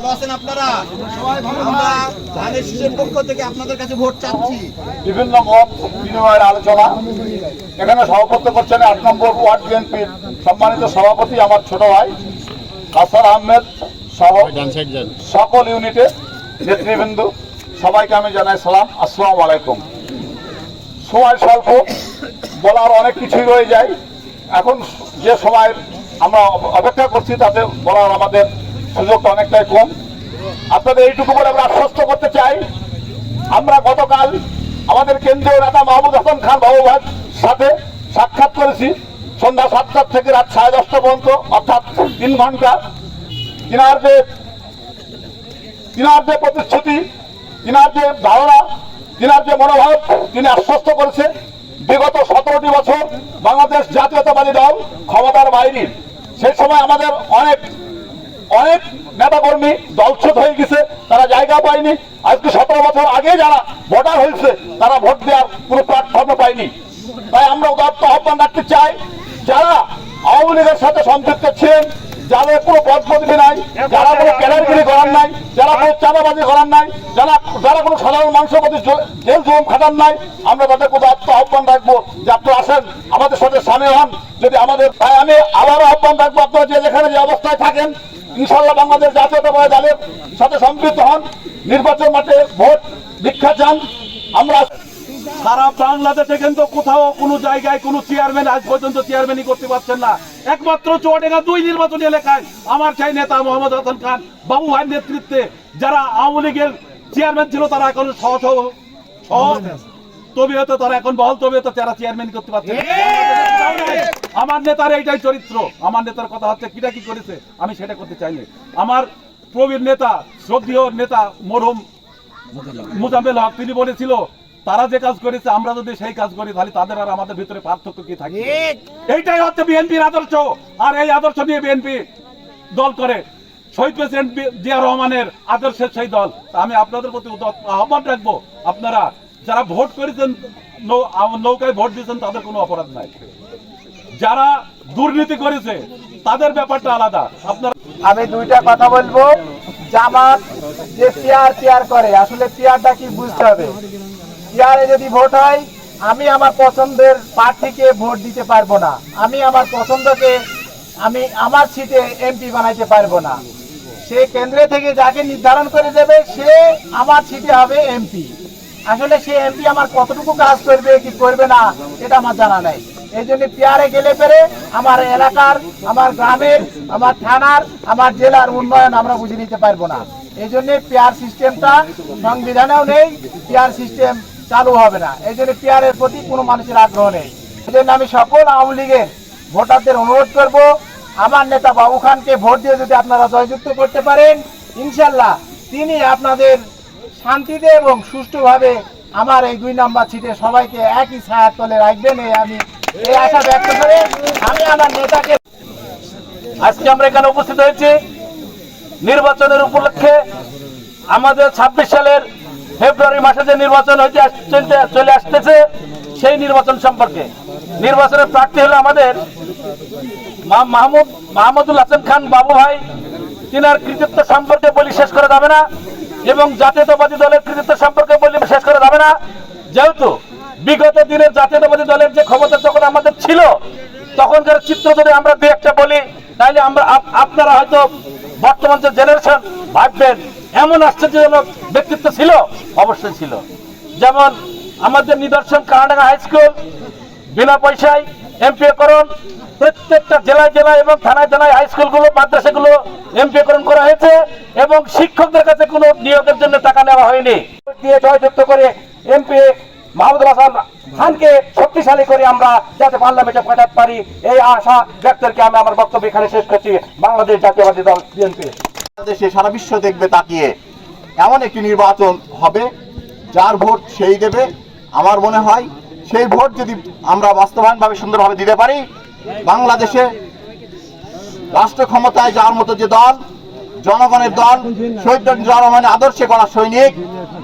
ভালো আছেন আপনারা? আমরা ধানের শীষের পক্ষ থেকে আপনাদের কাছে ভোট চাচ্ছি। বিভিন্ন মত, বিনিময়ের আলোচনা। এখানে সভাপত্য করছেন আট নম্বর ওয়ার্ড বিএনপির সম্মানিত সভাপতি আমার ছোট ভাই, কাসার আহমেদ সহ সকল ইউনিটে নেতৃবৃন্দ। সবাইকে আমি জানাই সালাম। আসসালামু আলাইকুম। সময় স্বল্প, বলার অনেক কিছুই রয়ে যায়। এখন যে সময় আমরা অপেক্ষা করছি, তাতে বলার আমাদের সুযোগটা অনেকটাই কম। আপনাদের এইটুকু করে আমরা আশ্বস্ত করতে চাই। আমরা গতকাল আমাদের কেন্দ্রীয় নেতা মাহমুদ হাসান খান বাবুভাইয়ের সাথে সাক্ষাৎ করেছি। সন্ধ্যা সাতটার থেকে রাত সাড়ে দশটা পর্যন্ত, অর্থাৎ তিন ঘণ্টা। তিনার যে তিনার যে প্রতিশ্রুতি, তিনার যে ধারণা, তিনার যে মনোভাব, তিনি আশ্বস্ত করেছে। বিগত সতেরোটি বছর বাংলাদেশ জাতীয়তাবাদী দল ক্ষমতার বাইরে। সেই সময় আমাদের অনেক অনেক নেতাকর্মী দলচ্ছুত হয়ে গেছে, তারা জায়গা পায়নি। আজকে সতেরো বছর আগে যারা ভোটার হয়েছে, তারা ভোট দেওয়ার কোনো প্ল্যাটফর্ম পায়নি। তাই আমরা উদাত্ত আহ্বান রাখতে চাই, যারা আওয়ামী লীগের সাথে সম্পৃক্ত ছিলেন, যাদের কোনো পদ পদবি নাই, যারা কোনো ক্যাডারগিরি করার নাই, যারা কোনো চাঁদাবাজি করার নাই, যারা যারা কোনো সাধারণ মানুষের প্রতি জেল জুলুম খাটার নাই, আমরা তাদের উদাত্ত আহ্বান রাখব যে আপনারা আসেন, আমাদের সাথে সামিল হন। যদি আমাদের তাই আমি আবারও আহ্বান রাখব আপনারা যে যেখানে যে অবস্থায় থাকেন ইনশাল্লাহ বাংলাদেশ জাতীয়তাবাদী দলের সাথে সম্পৃক্ত হন। নির্বাচন মাঠে ভোট দীক্ষা চান। আমরা সারা বাংলাদেশে কিন্তু কোথাও কোনো জায়গায় কোনো চেয়ারম্যান আজ পর্যন্ত চেয়ারম্যানই করতে পারছেন না। একমাত্র চুয়াডাঙ্গা দুই নির্বাচনী এলাকায় আমার চাই নেতা মোহাম্মদ হাসান খান বাবু ভাইয়ের নেতৃত্বে যারা আওয়ামী লীগের চেয়ারম্যান ছিল, তারা এখন সহ সহ তবে হয়তো তারা এখন বহল তবে হয়তো তারা চেয়ারম্যান করতে পারছে। আমার নেতার এইটাই চরিত্র। আমার নেতার কথা হচ্ছে কিটা কি করেছে? আমি সেটা করতে চাইনি আমার প্রবীণ নেতা শ্রদ্ধেয় নেতা মরহুম মুজাম্মেল হক তিনি বলেছিল তারা যে কাজ করেছে আমরা যদি সেই কাজ করি তাহলে তাদের আর আমাদের ভিতরে পার্থক্য কি থাকে এইটাই হচ্ছে বিএনপির আদর্শ। আর এই আদর্শ নিয়ে বিএনপি দল করে। শহীদ প্রেসিডেন্ট জিয়া রহমানের আদর্শের সেই দল। আমি আপনাদের প্রতি আহ্বান রাখব আপনারা যারা ভোট করেছেন নৌ- নৌকায় ভোট দিয়েছেন তাদের কোনো অপরাধ নাই। যারা দুর্নীতি করেছে, তাদের ব্যাপারটা আলাদা। আপনার আমি দুইটা কথা বলব। জামাত যে পিয়ার পিয়ার করে, আসলে পিয়ারটা কি বুঝতে হবে? পিয়ারে যদি ভোট হয়, আমি আমার পছন্দের প্রার্থীকে ভোট দিতে পারব না। আমি আমার পছন্দকে, আমি আমার সিটে এমপি বানাইতে পারব না। সে কেন্দ্রে থেকে যাকে নির্ধারণ করে দেবে, সে আমার সিটে হবে এমপি। আসলে সে এমপি আমার কতটুকু কাজ করবে, কি করবে না, এটা আমার জানা নাই। এই জন্য পিয়ারে গেলে পেরে আমার এলাকার, আমার গ্রামের, আমার থানার, আমার জেলার উন্নয়ন আমরা বুঝে নিতে পারব না। এই জন্য পিয়ার সিস্টেমটা সংবিধানেও নেই, পিয়ার সিস্টেম চালু হবে না। এই জন্য পিয়ারের প্রতি কোনো মানুষের আগ্রহ নেই। এই জন্য আমি সকল আওয়ামী লীগের ভোটারদের অনুরোধ করব, আমার নেতা বাবু খানকে ভোট দিয়ে যদি আপনারা জয়যুক্ত করতে পারেন, ইনশাল্লাহ তিনি আপনাদের শান্তিতে এবং সুষ্ঠুভাবে আমার এই দুই নাম্বার সিটে সবাইকে একই ছায়ার তলে রাখবেন, এই আমি আজকে আমরা এখানে উপস্থিত হয়েছি। নির্বাচনের উপলক্ষে আমাদের ছাব্বিশ সালের ফেব্রুয়ারি মাসে যে নির্বাচন চলতে চলে আসতেছে, সেই নির্বাচন সম্পর্কে। নির্বাচনের প্রার্থী হলো আমাদের মাহমুদ মাহমুদুল হাসান খান বাবু ভাই। তিনার কৃতিত্ব সম্পর্কে বলি শেষ করা যাবে না এবং জাতীয়তাবাদী দলের কৃতিত্ব সম্পর্কে বলি শেষ করা যাবে না। যেহেতু বিগত দিনের জাতীয়তাবাদী দলের যে ক্ষমতা যখন আমাদের ছিল তখনকার চিত্র যদি আমরা দু একটা বলি তাহলে আমরা আপনারা হয়তো বর্তমান যে জেনারেশন ভাববেন, এমন আশ্চর্যজনক ব্যক্তিত্ব ছিল? অবশ্যই ছিল। যেমন আমাদের নিদর্শন কানাডাঙ্গা হাই স্কুল বিনা পয়সায় এমপিকরণ প্রত্যেকটা জেলায় জেলায় এবং থানায় থানায় হাই স্কুলগুলো মাদ্রাসাগুলো এমপিকরণ করা হয়েছে এবং শিক্ষকদের কাছে কোনো নিয়োগের জন্য টাকা নেওয়া হয়নি। দিয়ে জয়যুক্ত করে এমপি মাহমুদুল হাসান খানকে শক্তিশালী করে আমরা যাতে পার্লামেন্টে পাঠাতে পারি, এই আশা ব্যক্ত আমি আমার বক্তব্য এখানে শেষ করছি। বাংলাদেশ জাতীয়বাদী দল, বিএনপি। বাংলাদেশে সারা বিশ্ব দেখবে, তাকিয়ে এমন একটি নির্বাচন হবে, যার ভোট সেই দেবে। আমার মনে হয় সেই ভোট যদি আমরা বাস্তবায়নভাবে সুন্দরভাবে দিতে পারি, বাংলাদেশে রাষ্ট্র ক্ষমতায় যাওয়ার মতো যে দল জনগণের দল শহীদ রহমানের আদর্শে করা সৈনিক।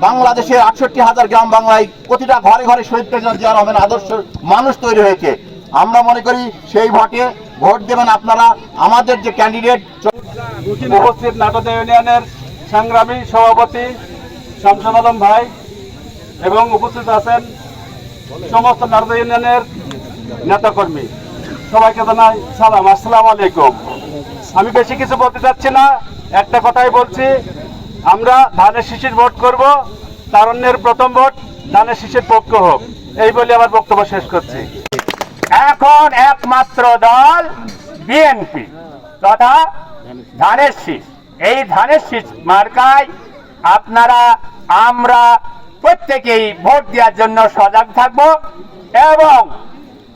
বাংলাদেশের আটষট্টি হাজার গ্রাম বাংলায় প্রতিটা ঘরে ঘরে শহীদ জিয়া রহমানের আদর্শ মানুষ তৈরি হয়েছে। আমরা মনে করি সেই ভোটে ভোট দেবেন আপনারা। আমাদের যে ক্যান্ডিডেট উপস্থিত নাটোর ইউনিয়নের সংগ্রামী সভাপতি শামসুল আলম ভাই এবং উপস্থিত আছেন সমস্ত নারদ ইউনিয়নের নেতাকর্মী। সবাইকে জানাই সালাম। আসসালামু আলাইকুম। আমি বেশি কিছু বলতে চাচ্ছি না। একটা কথাই বলছি, আমরা ধানের শিশির ভোট করব, তারণ্যের প্রথম ভোট ধানের শিশির পক্ষ হোক। এই বলে আমার বক্তব্য শেষ করছি। এখন একমাত্র দল বিএনপি, তথা ধানের শীষ। এই ধানের শীষ মার্কায় আপনারা, আমরা প্রত্যেকেই ভোট দেওয়ার জন্য সজাগ থাকব এবং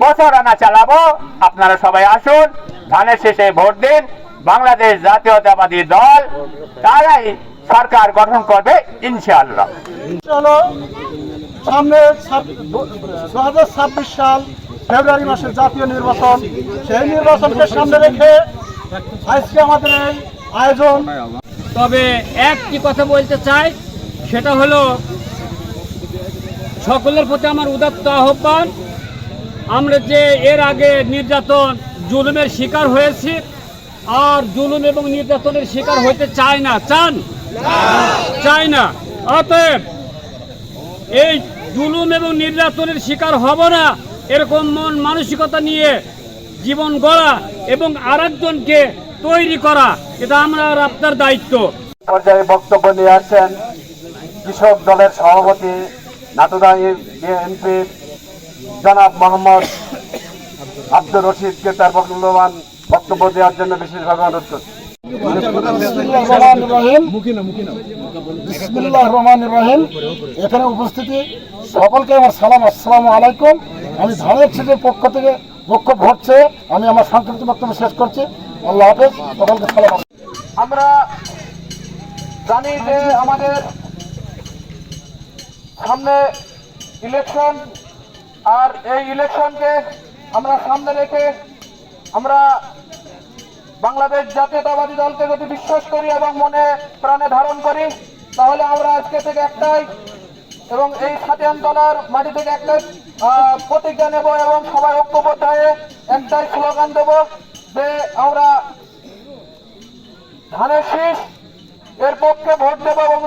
প্রচারণা চালাবো। আপনারা সবাই আসুন, ধানের শেষে ভোট দিন। বাংলাদেশ জাতীয়তাবাদী দল তারাই সরকার গঠন করবে ইনশাআল্লাহ। সামনে দু হাজার ছাব্বিশ সাল ফেব্রুয়ারি মাসের জাতীয় নির্বাচন। সেই নির্বাচনকে সামনে রেখে আজকে আমাদের এই আয়োজন। তবে একটি কথা বলতে চাই সেটা হলো সকলের প্রতি আমার উদাত্ত আহ্বান। আমরা যে এর আগে নির্যাতন জুলুমের শিকার হয়েছি আর জুলুম এবং নির্যাতনের শিকার হইতে চাই না। চান? চাই না। অতএব এই জুলুম এবং নির্যাতনের শিকার হব না। এরকম মন মানসিকতা নিয়ে জীবন গড়া এবং আরেকজনকে তৈরি করা, এটা আমরা আর আপনার দায়িত্ব। পর্যায়ে বক্তব্য নিয়ে আসছেন কৃষক দলের সভাপতি নাটুদাই বিএনপির জনাব মোহাম্মদ আব্দুর রশিদকে তার মূল্যবান বক্তব্য দেওয়ার জন্য বিশেষভাবে অনুরোধ করছি। এখানে উপস্থিতি। সকলকে আমার সালাম আসসালামু আলাইকুম। আমি ধানের ছেলের পক্ষ থেকে পক্ষ ঘটছে। আমি আমার সংক্ষিপ্ত বক্তব্য শেষ করছি। আল্লাহ হাফেজ। সকলকে সালাম। আমরা জানি যে আমাদের সামনে ইলেকশন আর এই ইলেকশনকে আমরা সামনে রেখে আমরা বাংলাদেশ জাতীয়তাবাদী দলকে যদি বিশ্বাস করি এবং মনে প্রাণে ধারণ করি, তাহলে আমরা আজকে থেকে একটাই এবং এই সাতিয়ান দলের মাটি থেকে একটাই প্রতিজ্ঞা নেব এবং সবাই ঐক্যবদ্ধ হয়ে একটাই স্লোগান দেব যে আমরা ধানের শীষ এর পক্ষে ভোট দেব এবং